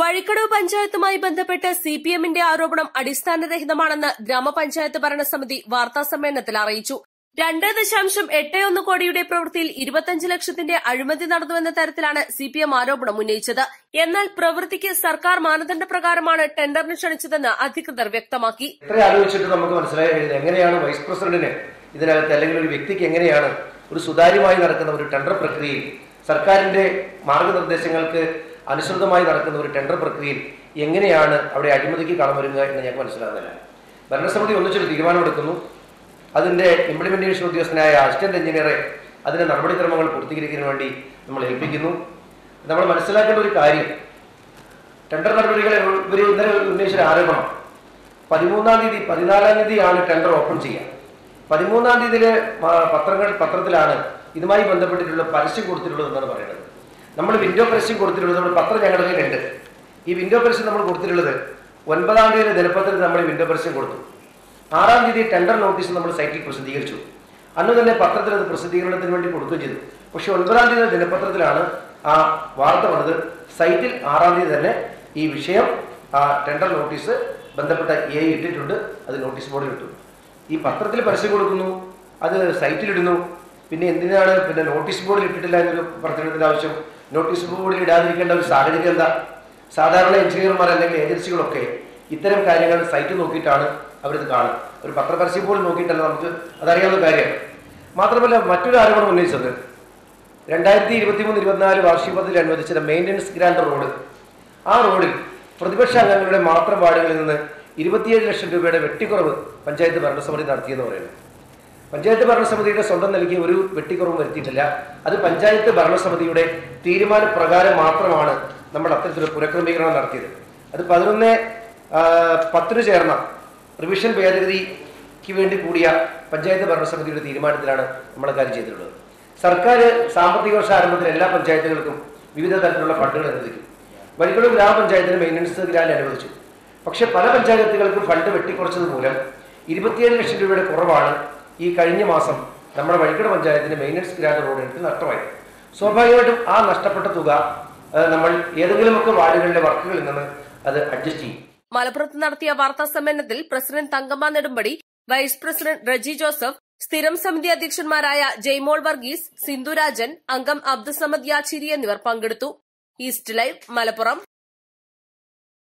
വഴിക്കടവ് പഞ്ചായത്തുമായി ബന്ധപ്പെട്ട് C P എമ്മിന്റെ ആരോപണം അടിസ്ഥാനരഹിതമാണെന്ന് ഗ്രാമപഞ്ചായത്ത് ഭരണസമിതി വാർത്താസമ്മേളനത്തിൽ അറിയിച്ചു. രണ്ട് ദശാംശം എട്ട് ഒന്ന് കോടിയുടെ പ്രവൃത്തിയിൽ ഇരുപത്തിയഞ്ച് ലക്ഷത്തിന്റെ അഴിമതി നടന്നുവെന്ന തരത്തിലാണ് സി പി എം ആരോപണം ഉന്നയിച്ചത്. എന്നാൽ പ്രവൃത്തിക്ക് സർക്കാർ മാനദണ്ഡപ്രകാരമാണ് ടെൻഡറിന് ക്ഷണിച്ചതെന്ന് അധികൃതർ വ്യക്തമാക്കി. ആലോചിച്ചിട്ട് നമുക്ക് മനസ്സിലായി എങ്ങനെയാണ് വൈസ് പ്രസിഡന്റിന് ഇതിനകത്ത് അല്ലെങ്കിൽ ഒരു വ്യക്തിക്ക് എങ്ങനെയാണ് ഒരു സുതാര്യമായി നടക്കുന്ന ഒരു ടെൻഡർ പ്രക്രിയയിൽ സർക്കാരിന്റെ മാർഗനിർദ്ദേശങ്ങൾക്ക് അനുസൃതമായി നടക്കുന്ന ഒരു ടെൻഡർ പ്രക്രിയയിൽ എങ്ങനെയാണ് അവിടെ അഴിമതിക്ക് വരുന്നത് എന്ന് ഞങ്ങൾക്ക് മനസ്സിലാകുന്നില്ല. ഭരണസമിതി ഒന്നിച്ചൊരു തീരുമാനമെടുക്കുന്നു. അതിന്റെ ഇംപ്ലിമെന്റേഷൻ ഉദ്യോഗസ്ഥനായ അസിസ്റ്റന്റ് എഞ്ചിനീയറെ അതിന്റെ നടപടിക്രമങ്ങൾ പൂർത്തീകരിക്കുന്നതിന് വേണ്ടി നമ്മൾ ഏൽപ്പിക്കുന്നു. നമ്മൾ മനസ്സിലാക്കേണ്ട ഒരു കാര്യം ടെൻഡർ നടപടികൾ ഇവർ ഇന്നലെ ഉന്നയിച്ചൊരു ആരോപണം. പതിമൂന്നാം തീയതി പതിനാലാം തീയതിയാണ് ടെൻഡർ ഓപ്പൺ ചെയ്യുക പതിമൂന്നാം തീയതിയിലെ പത്രങ്ങൾ പത്രത്തിലാണ് ഇതുമായി ബന്ധപ്പെട്ടിട്ടുള്ള പരസ്യം കൊടുത്തിട്ടുള്ളത് എന്നാണ് പറയുന്നത്. നമ്മൾ വിൻഡോ പരസ്യം കൊടുത്തിട്ടുള്ളത് നമ്മൾ പത്രം ഞങ്ങളുടെ കയ്യിലുണ്ട്. ഈ വിൻഡോ പരസ്യം നമ്മൾ കൊടുത്തിട്ടുള്ളത് ഒൻപതാം തീയതി ദിനപത്രത്തിൽ നമ്മൾ വിൻഡോ പരസ്യം കൊടുത്തു. ആറാം തീയതി ടെൻഡർ നോട്ടീസ് നമ്മൾ സൈറ്റിൽ പ്രസിദ്ധീകരിച്ചു. അന്ന് തന്നെ പത്രത്തിൽ അത് പ്രസിദ്ധീകരണത്തിന് വേണ്ടി കൊടുക്കുകയും ചെയ്തു. പക്ഷെ ഒൻപതാം തീയതി ദിനപത്രത്തിലാണ് ആ വാർത്ത വന്നത്. സൈറ്റിൽ ആറാം തീയതി തന്നെ ഈ വിഷയം ആ ടെൻഡർ നോട്ടീസ് ബന്ധപ്പെട്ട എ ഇട്ടിട്ടുണ്ട്. അത് നോട്ടീസ് ബോർഡിൽ ഇട്ടു. ഈ പത്രത്തിൽ പരസ്യം കൊടുക്കുന്നു. അത് സൈറ്റിലിടുന്നു പിന്നെ എന്തിനാണ് പിന്നെ നോട്ടീസ് ബോർഡിൽ ഇട്ടിട്ടില്ല എന്നൊരു പറഞ്ഞിടത്തിന്റെ ആവശ്യം? നോട്ടീസ് ബോർഡിൽ ഇടാതിരിക്കേണ്ട ഒരു സാഹചര്യം എന്താ? സാധാരണ എഞ്ചിനീയർമാർ അല്ലെങ്കിൽ ഏജൻസികളൊക്കെ ഇത്തരം കാര്യങ്ങൾ സൈറ്റ് നോക്കിയിട്ടാണ് അവരിത് കാണുക. ഒരു പത്രപരസ്യം പോലും നോക്കിയിട്ടല്ല നമുക്ക് അതറിയാവുന്ന കാര്യമാണ് മാത്രമല്ല മറ്റൊരു ആരോപണം ഉന്നയിച്ചത്. രണ്ടായിരത്തി ഇരുപത്തി മൂന്ന് ഇരുപത്തിനാല് വാർഷിക പദ്ധതിയിൽ അനുവദിച്ചത് മെയിന്റനൻസ് ഗ്രാൻഡ് റോഡ്. ആ റോഡിൽ പ്രതിപക്ഷ അംഗങ്ങളുടെ മാത്രം വാർഡുകളിൽ നിന്ന് ഇരുപത്തിയേഴ് ലക്ഷം രൂപയുടെ വെട്ടിക്കുറവ് പഞ്ചായത്ത് ഭരണസമിതി നടത്തിയെന്ന് പറയുന്നു. പഞ്ചായത്ത് ഭരണസമിതിയുടെ സ്വന്തം നൽകിയ ഒരു വെട്ടിക്കുറവും വരുത്തിയിട്ടില്ല. അത് പഞ്ചായത്ത് ഭരണസമിതിയുടെ തീരുമാനപ്രകാരം മാത്രമാണ് നമ്മൾ അത്തരത്തിലൊരു പുനഃക്രമീകരണം നടത്തിയത്. അത് പതിനൊന്ന് പത്തിന് ചേർന്ന റിവിഷൻ ഭേദഗതിക്ക് വേണ്ടി കൂടിയ പഞ്ചായത്ത് ഭരണസമിതിയുടെ തീരുമാനത്തിലാണ് നമ്മൾ കാര്യം ചെയ്തിട്ടുള്ളത്. സർക്കാർ സാമ്പത്തിക വർഷ ആരംഭത്തിൽ എല്ലാ പഞ്ചായത്തുകൾക്കും വിവിധ തരത്തിലുള്ള ഫണ്ടുകൾ അനുവദിക്കും. വരികളും ഗ്രാമപഞ്ചായത്തിന് മെയിന്റനൻസ് ഗ്രാൻഡ് അനുവദിച്ചു. പക്ഷേ പല പഞ്ചായത്തുകൾക്കും ഫണ്ട് വെട്ടിക്കുറച്ചത് മൂലം ഇരുപത്തിയേഴ് ലക്ഷം രൂപയുടെ കുറവാണ് ഈ കഴിഞ്ഞ മാസം നമ്മുടെ വഴിക്കട പഞ്ചായത്തിന്റെ മെയിന്റനൻസ് ഗ്രാൻഡ് റോഡിനടുത്ത് നഷ്ടമായി. സ്വാഭാവികമായിട്ടും ആ നഷ്ടപ്പെട്ട തുക നമ്മൾ ഏതെങ്കിലുമൊക്കെ വാർഡുകളിലെ വർക്കുകളിൽ നിന്ന് അത് അഡ്ജസ്റ്റ് ചെയ്യും. മലപ്പുറത്ത് നടത്തിയ വാർത്താ സമ്മേളനത്തിൽ president Thankamma Nedumpadi vice president Reji Joseph സ്ഥിരം സമിതി അധ്യക്ഷന്മാരായ ജയ്മോൾ വർഗീസ് സിന്ധുരാജൻ അംഗം അബ്ദുസമദ് യാച്ചിരി എന്നിവർ പങ്കെടുത്തു. East live Malappuram.